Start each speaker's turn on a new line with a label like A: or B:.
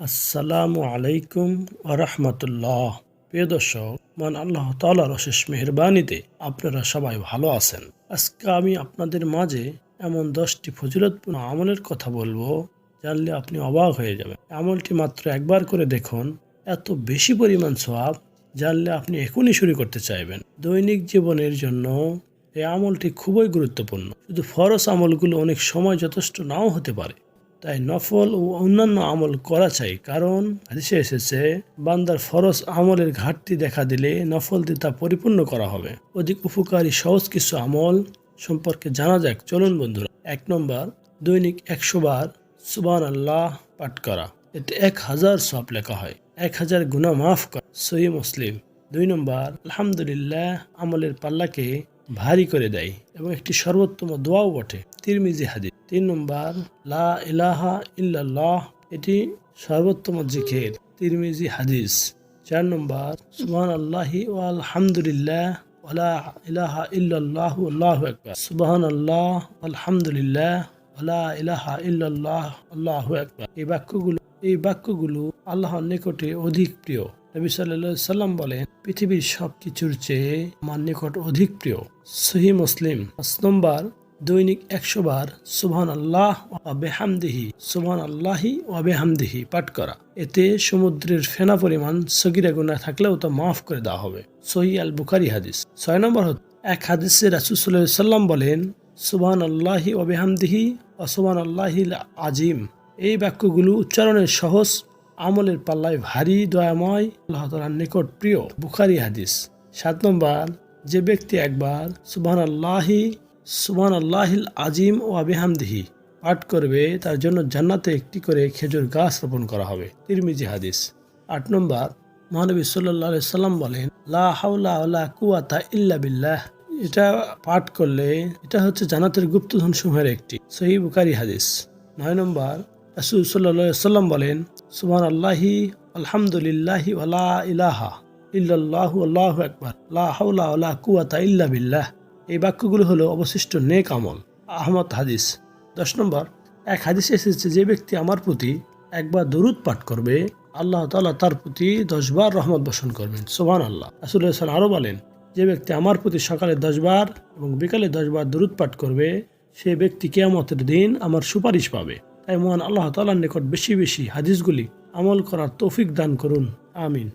A: আসসালামু আলাইকুম আরহামতুল্লাহ প্রিয় দর্শক মান আল্লাহ তালার অশেষ মেহরবানিতে আপনারা সবাই ভালো আছেন। আজকে আমি আপনাদের মাঝে এমন দশটি ফজিলতপূর্ণ আমলের কথা বলব, জানলে আপনি অবাক হয়ে যাবেন। আমলটি মাত্র একবার করে দেখুন, এত বেশি পরিমাণ সোয়াব জানলে আপনি এখনই শুরু করতে চাইবেন। দৈনিক জীবনের জন্য এই আমলটি খুবই গুরুত্বপূর্ণ। শুধু ফরস আমলগুলো অনেক সময় যথেষ্ট নাও হতে পারে তাই নফল ও অন্যান্য আমল করা চাই। কারণ হাদিসে এসেছে, বান্দার ফরজ আমলের ঘাটতি দেখা দিলে নফল দিয়ে তা পরিপূর্ণ করা হবে। অধিক উপকারী সহজ কিছু আমল সম্পর্কে জানা যাক। চলুন বন্ধুরা, এক নম্বর, দৈনিক একশো বার সুবান আল্লাহ পাঠ করা। এতে এক হাজার সব লেখা হয়, এক হাজার গুণা মাফ করা। সহি মুসলিম। দুই নম্বর, আলহামদুলিল্লাহ আমলের পাল্লাকে ভারী করে দেয় এবং একটি সর্বোত্তম দোয়াও বটে। তিরমিজি হাদিস, তিন নম্বর, লা ইলাহা ইল্লাল্লাহ, এটি সর্বোত্তম জিখের তিরমিজি হাদিস, চার নম্বর সুবহান আল্লাহি ও আলহামদুলিল্লাহ ওলা ইলাহা ইল্লাল্লাহ, আল্লাহু আকবার। সুবহান আল্লাহ আলহামদুলিল্লাহ ওলা ইলাহা ইল্লাল্লাহ, আল্লাহু আকবার। এই বাক্যগুলো এই বাক্যগুলো আল্লাহর নিকটে অধিক প্রিয়। নবী সাল্লাহ সাল্লাম বলেন, পৃথিবীর সব কিছুর চেয়ে আমার নিকট অধিক প্রিয় সহি মুসলিম। পাঁচ নম্বর, দৈনিক একশো বার সুবহান আল্লাহ বেহামদিহি সুবহান আল্লাহি বেহামদিহি পাঠ করা। এতে সমুদ্রের ফেনা পরিমাণ সগিরা গুণা থাকলেও তা মাফ করে দেওয়া হবে। সহি আল বুখারি হাদিস। ছয় নম্বর এক হাদিসে রাসুসাল্লাহ সাল্লাম বলেন সুবহান আল্লাহি বেহামদিহি অসুবহান আল্লাহি আজিম এই বাক্যগুলো উচ্চারণের সহজ আমলের পাল্লায় ভারী দয়াময়, আল্লাহ তালার নিকট প্রিয় বুখারি হাদিস। সাত নম্বর, যে ব্যক্তি একবার সুবহান আল্লাহি সুবহান আল্লাহিল আজিম ও আবিহামদিহি পাঠ করবে, তার জন্য জান্নাতে একটি করে খেজুর গাছ রোপণ করা হবে। তিরমিজি হাদিস। আট নম্বর, মহানবী সাল্লাহ সাল্লাম বলেন, লা হাউলা কুয়াতা ইল্লা বিল্লাহ। এটা পাঠ করলে, এটা হচ্ছে জান্নাতের গুপ্তধন সমূহের একটি। সহি বুখারি হাদিস। নয় নম্বর রাসুল সাল্লাহ সাল্লাম বলেন সুবহান আল্লাহি আলহামদুলিল্লাহি ওলা ইলাহা ইল্লাল্লাহু, আল্লাহু লা হাওলা কুয়াতা ইল্লা বিল্লাহ। এই বাক্যগুলো হলো অবশিষ্ট নেক আমল। আহমদ হাদিস। দশ নম্বর, এক হাদিসে এসেছে, যে ব্যক্তি আমার প্রতি একবার দরুদ পাঠ করবে, আল্লাহ তালা তার প্রতি দশবার রহমত বসন করবেন। সোহান আল্লাহ রাসুল্লাহ আরও বলেন, যে ব্যক্তি আমার প্রতি সকালে দশবার এবং বিকালে দশবার দরুদ পাঠ করবে, সে ব্যক্তি কেয়ামতের দিন আমার সুপারিশ পাবে। তাই মহান আল্লাহ তালার নিকট বেশি বেশি হাদিসগুলি আমল করার তৌফিক দান করুন। আমিন।